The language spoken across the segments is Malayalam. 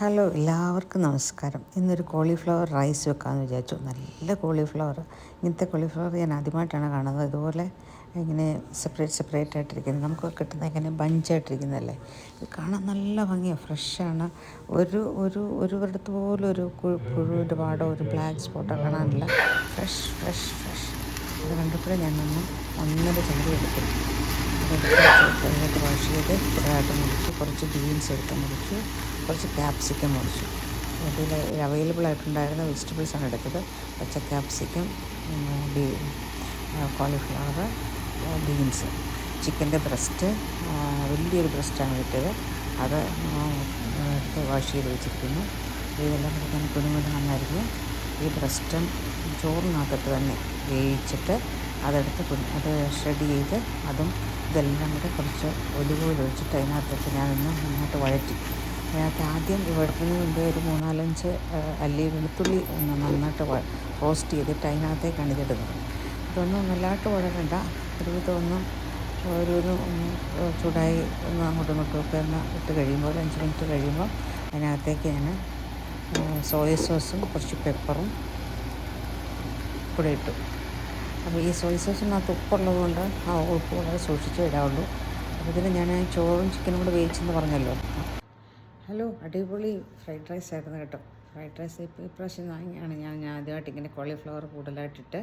ഹലോ എല്ലാവർക്കും നമസ്കാരം. ഇന്നൊരു കോളിഫ്ലവർ റൈസ് വെക്കാമെന്ന് വിചാരിച്ചു. നല്ല കോളിഫ്ലവർ. ഇങ്ങനത്തെ കോളിഫ്ലവർ ഞാൻ ആദ്യമായിട്ടാണ് കാണുന്നത്. ഇതുപോലെ ഇങ്ങനെ സെപ്പറേറ്റ് സെപ്പറേറ്റ് ആയിട്ടിരിക്കുന്നത്. നമുക്ക് കിട്ടുന്ന ഇങ്ങനെ ബഞ്ചായിട്ടിരിക്കുന്നതല്ലേ ഇത് കാണാൻ നല്ല ഭംഗിയാണ് ഫ്രഷാണ് ഒരു ഒരു ഒരു ഒരിടത്ത് പോലും ഒരു പുഴുവിന്റെ പാടോ ഒരു ബ്ലാക്ക് സ്പോട്ടോ കാണാനില്ല. ഫ്രഷ് ഫ്രഷ് ഫ്രഷ് അത് കണ്ടപ്പോഴേ ഞാൻ ഒന്ന് ഒന്നര ചണ്ടി എടുത്തു. അതെടുത്ത് വാഷ് ചെയ്ത് ചെറുതായിട്ട് മുറിച്ചു കുറച്ച് ബീൻസ് എടുത്ത് മുറിച്ചു കുറച്ച് ക്യാപ്സിക്കം മുറിച്ചു. അതിൽ അവൈലബിൾ ആയിട്ടുണ്ടായിരുന്ന വെജിറ്റബിൾസ് ആണ് എടുത്തത്. പച്ച ക്യാപ്സിക്കം ബീ കോളിഫ്ലവർ ബീൻസ് ചിക്കന്റെ ബ്രസ്റ്റ് വലിയൊരു ബ്രസ്റ്റാണ് കിട്ടിയത്. അത് എടുത്ത് വാഷ് ചെയ്ത് വെച്ചിരിക്കുന്നു. ഇതെല്ലാം കൂടി ഞാൻ നന്നായിരുന്നു ഈ ബ്രസ്റ്റും ചോറിനകത്തിട്ട് തന്നെ വേവിച്ചിട്ട് അതെടുത്ത് അത് ഷ്രെഡ് ചെയ്ത് അതും ഇതെല്ലാം കൂടെ കുറച്ച് ഒലിവ് ഓയിൽ ഒഴിച്ചിട്ട് അതിനകത്തേക്ക് ഞാനൊന്ന് നന്നായിട്ട് വഴറ്റി. അതിനകത്ത് ആദ്യം ഇവിടുന്ന് മുമ്പേ ഒരു മൂന്നാലഞ്ച് അല്ലി വെളുത്തുള്ളി ഒന്ന് നന്നായിട്ട് റോസ്റ്റ് ചെയ്തിട്ട് അതിനകത്തേക്കാണ് ഇതിടുന്നത് ഇതൊന്നും നല്ലതായിട്ട് വഴറ്റണ്ട ഒരു വിധമൊന്നും ഒരു ചൂടായി ഒന്ന് അങ്ങോട്ടും ഇങ്ങോട്ടും ഒക്കെ ഒന്ന് ഇട്ട് കഴിയുമ്പോൾ അഞ്ച് മിനിറ്റ് കഴിയുമ്പോൾ അതിനകത്തേക്ക് ഞാൻ സോയ സോസും കുറച്ച് പെപ്പറും കൂടെ ഇട്ടു. അപ്പോൾ ഈ സോയ സോസിനകത്ത് ഉപ്പുള്ളത് കൊണ്ട് ആ ഉപ്പ് വളരെ സൂക്ഷിച്ചേ ഇടാവുള്ളൂ. അപ്പോൾ ഇതിന് ഞാൻ ചോറും ചിക്കനും കൂടെ വേവിച്ചെന്ന് പറഞ്ഞല്ലോ. ഹലോ അടിപൊളി ഫ്രൈഡ് റൈസ് ആയിരുന്നു കേട്ടോ. ഫ്രൈഡ് റൈസ് ഇപ്രാവശ്യം വാങ്ങിയാണ് ഞാൻ. ഞാൻ ആദ്യമായിട്ട് ഇങ്ങനെ കോളിഫ്ലവർ കൂടുതലായിട്ടിട്ട്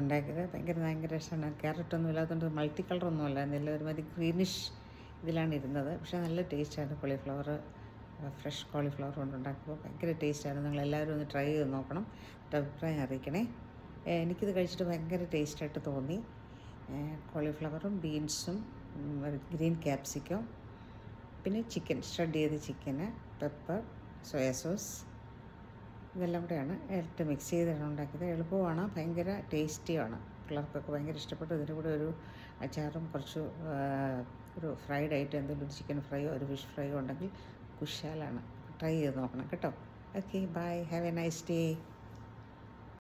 ഉണ്ടാക്കിയത്. ഭയങ്കര ഭയങ്കര ഇഷ്ടമാണ് ക്യാരറ്റൊന്നും ഇല്ലാത്തതുകൊണ്ട് മൾട്ടി കളറൊന്നും അല്ല നല്ല ഒരുമാതിരി ഗ്രീനിഷ് ഇതിലാണ് ഇരുന്നത്. പക്ഷേ നല്ല ടേസ്റ്റാണ് കോളിഫ്ലവർ ഫ്രഷ് കോളിഫ്ലവർ കൊണ്ട് ഉണ്ടാക്കുമ്പോൾ ഭയങ്കര നിങ്ങൾ എല്ലാവരും ഒന്ന് ട്രൈ ചെയ്ത് നോക്കണം. അഭിപ്രായം അറിയിക്കണേ. എനിക്കിത് കഴിച്ചിട്ട് ഭയങ്കര ടേസ്റ്റായിട്ട് തോന്നി. കോളിഫ്ലവറും ബീൻസും ഗ്രീൻ ക്യാപ്സിക്കം പിന്നെ ചിക്കൻ ഷ്രെഡ് ചെയ്ത ചിക്കന് പെപ്പർ സോയ സോസ് ഇതെല്ലാം കൂടെയാണ് ഇട്ട് മിക്സ് ചെയ്താണ് ഉണ്ടാക്കിയത്. എളുപ്പമാണ് ഭയങ്കര ടേസ്റ്റിയാണ്. പിള്ളേർക്കൊക്കെ ഭയങ്കര ഇഷ്ടപ്പെട്ടു. ഇതിന്റെ കൂടെ ഒരു അച്ചാറും കുറച്ച് ഒരു ഫ്രൈഡ് ആയിട്ട് എന്തെങ്കിലും ഒരു ചിക്കൻ ഫ്രൈയോ ഒരു ഫിഷ് ഫ്രൈയോ ഉണ്ടെങ്കിൽ കുശാലാണ്. ട്രൈ ചെയ്ത് നോക്കണം കേട്ടോ. Okay bye. Have a nice day.